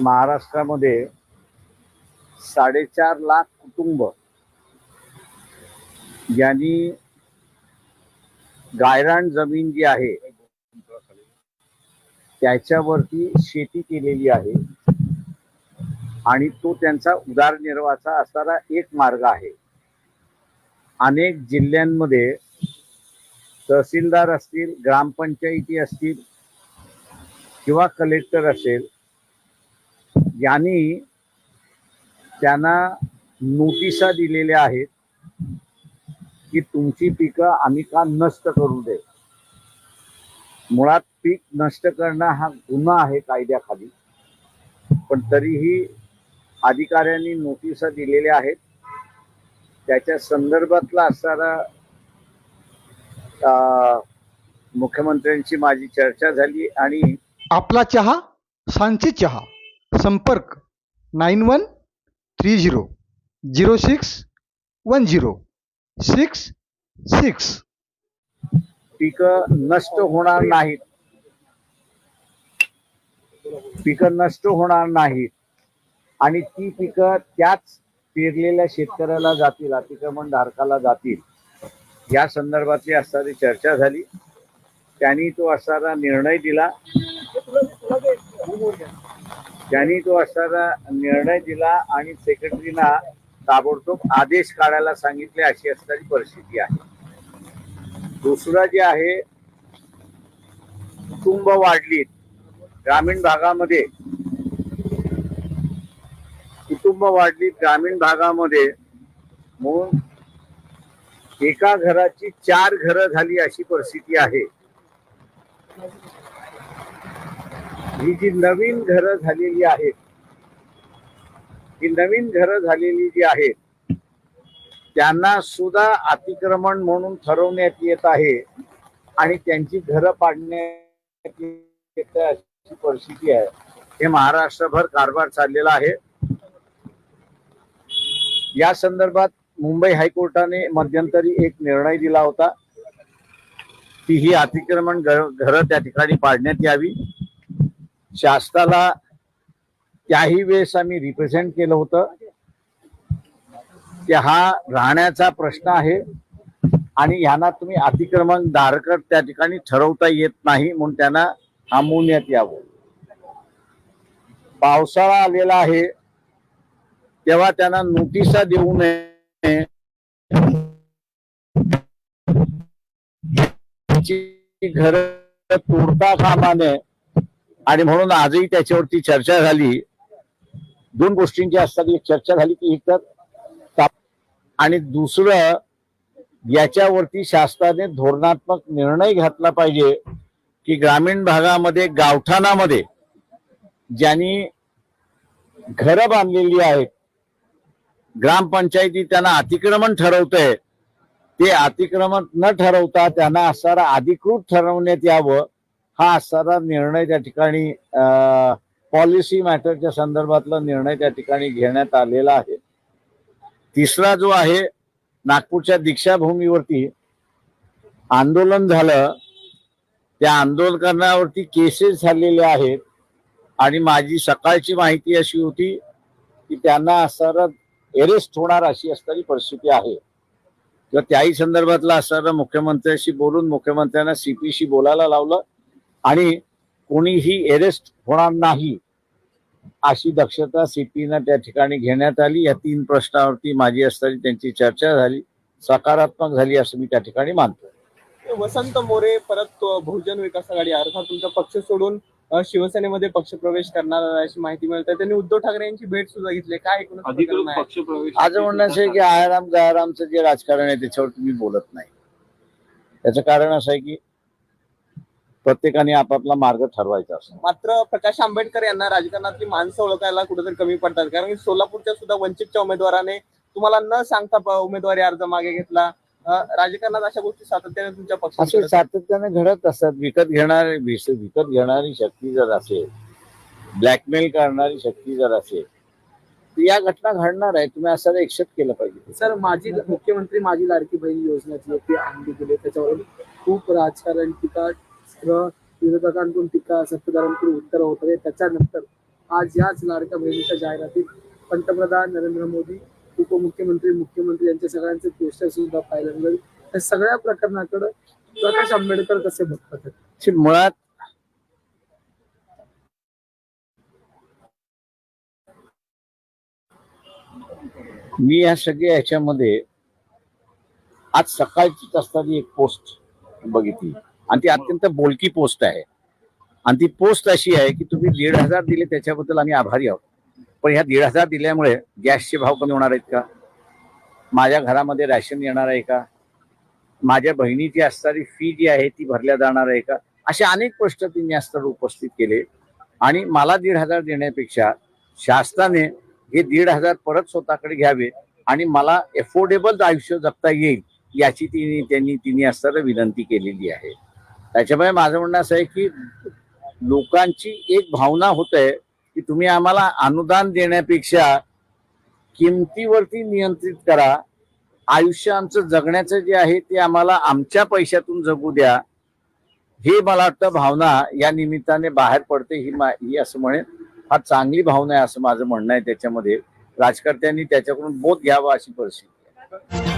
महाराष्ट्रामध्ये साडेचार लाख कुटुंब यांनी गायरान जमीन जी आहे त्याच्यावरती शेती केलेली आहे आणि तो त्यांचा उदारनिर्वाहाचा असणारा एक मार्ग आहे. अनेक जिल्ह्यांमध्ये तहसीलदार असतील ग्रामपंचायती असतील किंवा कलेक्टर असेल यांनी त्यांना नोटिसा दिलेल्या आहेत की तुमची पिकं आम्ही का नष्ट करू दे? मुळात पीक नष्ट करणं हा गुन्हा आहे कायद्याखाली. पण तरीही अधिकाऱ्यांनी नोटिसा दिलेल्या आहेत. त्याच्या संदर्भातला असणारा मुख्यमंत्र्यांची माझी चर्चा झाली आणि आपला चहा सांची चहा. संपर्क nine one three zero zero six one zero six six. पिकं नष्ट होणार नाहीत. पिकं नष्ट होणार नाहीत. आणि ती पिकं त्याच पेरलेल्या शेतकऱ्याला जातील अतिक्रमण धारकाला जातील. या संदर्भातली असणारी चर्चा झाली. त्यांनी तो असणारा निर्णय दिला. त्यांनी तो असणारा निर्णय दिला आणि सेक्रेटरीना ताबडतोब आदेश काढायला सांगितले अशी असणारी परिस्थिती आहे. दुसरं जे आहे कुटुंब वाढलीत ग्रामीण भागामध्ये. कुटुंब वाढलीत ग्रामीण भागामध्ये. म्हणून एका घराची चार घरं झाली अशी परिस्थिती आहे. ही जी नवीन घरं झालेली आहेत ही नवीन घरं झालेली जी आहेत त्यांना सुद्धा अतिक्रमण म्हणून ठरवण्यात येत आहे आणि त्यांची घरं पाडण्यात येत अशी परिस्थिती आहे. हे महाराष्ट्रभर कारभार चाललेला आहे. या संदर्भात मुंबई हायकोर्टाने मध्यंतरी एक निर्णय दिला होता की ही अतिक्रमण घरं त्या ठिकाणी पाडण्यात यावी. शासनाला त्याही वेळेस आम्ही रिप्रेझेंट केलं होतं. की हा राहण्याचा प्रश्न आहे आणि यांना तुम्ही अतिक्रमण धारक त्या ठिकाणी ठरवता येत नाही म्हणून त्यांना थांबवण्यात यावं. पावसाळा आलेला आहे. तेव्हा त्यांना नोटिसा देऊ नये. घर तोडता कामा नये. आणि म्हणून आजही त्याच्यावरती चर्चा झाली. दोन गोष्टींची असतात एक चर्चा झाली की एक तर आणि दुसरं याच्यावरती शासनाने धोरणात्मक निर्णय घातला पाहिजे की ग्रामीण भागामध्ये गावठाणामध्ये ज्यांनी घरं बांधलेली आहेत ग्रामपंचायती त्यांना अतिक्रमण ठरवतंय ते अतिक्रमण न ठरवता त्यांना असणारा अधिकृत ठरवण्यात यावं. हा असणारा निर्णय त्या ठिकाणी पॉलिसी मॅटरच्या संदर्भातला निर्णय त्या ठिकाणी घेण्यात आलेला आहे. तिसरा जो आहे नागपूरच्या दीक्षाभूमीवरती आंदोलन झालं. त्या आंदोलनावरती केसेस झालेले आहेत. आणि माझी सकाळची माहिती अशी होती की त्यांना असणारं अरेस्ट होणार अशी असणारी परिस्थिती आहे. तर त्याही संदर्भातला असणारं मुख्यमंत्र्यांशी बोलून मुख्यमंत्र्यांना सीपीशी बोलायला लावलं. आणि कोणीही अरेस्ट होणार नाही अशी दक्षता सीपीनं त्या ठिकाणी घेण्यात आली. या तीन प्रश्नावरती माझी असणारी त्यांची चर्चा झाली. सकारात्मक झाली असं मी त्या ठिकाणी मानतो वसंत मोरे परत बहुजन विकास आघाडी. अर्थात तुमचा पक्ष सोडून शिवसेनेमध्ये पक्षप्रवेश करणार आहे अशी माहिती मिळते. त्यांनी उद्धव ठाकरे यांची भेट सुद्धा घेतली. काय प्रकरण अधिकृत आहे? पक्ष प्रवेश माझं म्हणणं असं आहे की आयाराम गयारामचं जे राजकारण आहे त्याच्यावरती मी बोलत नाही. त्याचं कारण असं आहे की प्रत्येकाने आपापला मार्ग ठरवायचा असतो. मात्र प्रकाश आंबेडकर यांना राजकारणातली माणसं ओळखायला कुठेतरी कमी पडतात. कारण की सोलापूरच्या सुद्धा वंचितच्या उमेदवाराने तुम्हाला न सांगता उमेदवारी अर्ज मागे घेतला. राजकारणात अशा गोष्टी सातत्याने तुमच्या असे पक्षात सातत्याने घडत असतात. विकत घेणारे विकत घेणारी शक्ती जर असेल ब्लॅकमेल करणारी शक्ती जर असेल तर या घटना घडणार आहे. तुम्ही असं एक्सेप्ट केलं पाहिजे. सर माझी मुख्यमंत्री माझी लाडकी बहीण योजनेची ती आणली गेली त्याच्यावर खूप राजकारण टीका व विरोधकांकडून टीका सत्ताधाऱ्यांकडून उत्तर होत आहे. त्याच्यानंतर आज याच लाडक्या बहिणीच्या जाहिरातीत पंतप्रधान नरेंद्र मोदी उपमुख्यमंत्री मुख्यमंत्री यांच्या सगळ्यांचे पोस्टर सुद्धा पाहायला मिळेल. या सगळ्या प्रकरणाकडे प्रकाश आंबेडकर कसे बघतात? मुळात मी या सगळ्या ह्याच्यामध्ये आज सकाळचीच असताना एक पोस्ट बघितली. आणि ती अत्यंत बोलकी पोस्ट आहे. आणि ती पोस्ट अशी आहे की तुम्ही दीड हजार दिले त्याच्याबद्दल आम्ही आभारी आहोत. पण ह्या दीड हजार दिल्यामुळे गॅसचे भाव कमी होणार आहेत का? माझ्या घरामध्ये रॅशन येणार आहे का? माझ्या बहिणीची असणारी फी जी आहे ती भरल्या जाणार आहे का? असे अनेक प्रश्न त्यांनी असताना उपस्थित केले. आणि मला दीड हजार देण्यापेक्षा शासनाने हे दीड हजार परत स्वतःकडे घ्यावे आणि मला एफोर्डेबल आयुष्य जगता येईल याची तिने त्यांनी तिने असताना विनंती केलेली आहे. त्याच्यामुळे माझं म्हणणं असं आहे की लोकांची एक भावना होते की तुम्ही आम्हाला अनुदान देण्यापेक्षा किमतीवरती नियंत्रित करा. आयुष्य आमचं जगण्याचं जे आहे ते आम्हाला आमच्या पैशातून जगू द्या. हे मला वाटतं भावना या निमित्ताने बाहेर पडते ही मा ही असं म्हणेन. फार चांगली भावना आहे असं माझं म्हणणं आहे त्याच्यामध्ये. राजकर्त्यांनी त्याच्याकडून बोध घ्यावा अशी परिस्थिती आहे.